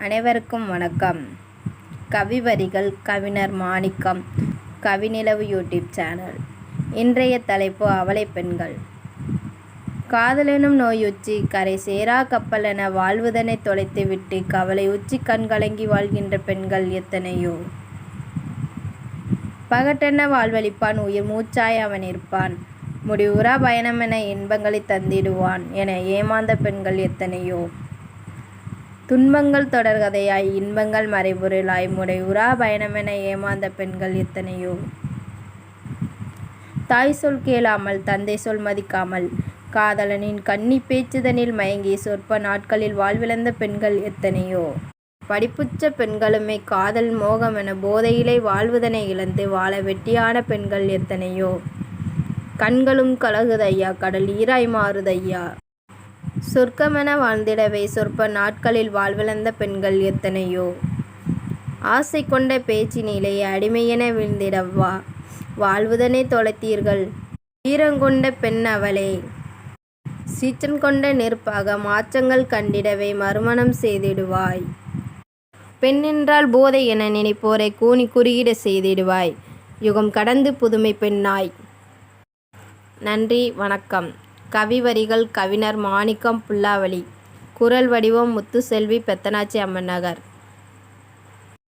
அனைவருக்கும் வணக்கம். கவிவரிகள் கவிஞர் மாணிக்கம் கவிநிலவு யூடியூப் சேனல். இன்றைய தலைப்பு அவலை பெண்கள். காதலெனும் உச்சி கரை சேரா கப்பல் என வாழ்வுதனை வாழ்வதனை தொலைத்துவிட்டு கவலை உச்சி கண்கலங்கி வாழ்கின்ற பெண்கள் எத்தனையோ? பகட்டென வாழ்வழிப்பான் உயிர் மூச்சாய் அவன் இருப்பான். முடிவுறா என இன்பங்களை தந்திடுவான் என ஏமாந்த பெண்கள் எத்தனையோ? துன்பங்கள் தொடர்கதையாய் இன்பங்கள் மறைபொருளாய் உரா பயணமென ஏமாந்த பெண்கள் எத்தனையோ? தாய் சொல் கேளாமல் தந்தை சொல் மதிக்காமல் காதலனின் கன்னி பேச்சுதனில் மயங்கி சொற்ப நாட்களில் வாழ்விழந்த பெண்கள் எத்தனையோ? படிப்புச்ச பெண்களுமே காதல் மோகமென போதையிலே வாழ்வதனை இழந்து வாழ வெட்டியான பெண்கள் எத்தனையோ? கண்களும் கலகுதையா கடல் ஈராய் மாறுதையா? சொர்க்கமென வாழ்ந்திடவே சொற்ப நாட்களில் வாழ்விழந்த பெண்கள் எத்தனையோ? ஆசை கொண்ட பேச்சினிலே அடிமையென வீழ்ந்திடவா? வாழ்வுதனை தொலைத்தீர்கள். வீரங்கொண்ட பெண் அவளே. சீற்றன் கொண்ட நெருப்பாக மாற்றங்கள் கண்டிடவே மறுமணம் செய்திடுவாய். பெண்ணென்றால் போதை என நினைப்போரை கூனி குறியீடு செய்திடுவாய். யுகம் கடந்து புதுமை பெண்ணாய். நன்றி வணக்கம். கவிவரிகள் கவிஞர் மாணிக்கம் புல்லாவளி. குரல் வடிவம் முத்துசெல்வி பெத்தனாச்சி அம்மன் நகர்.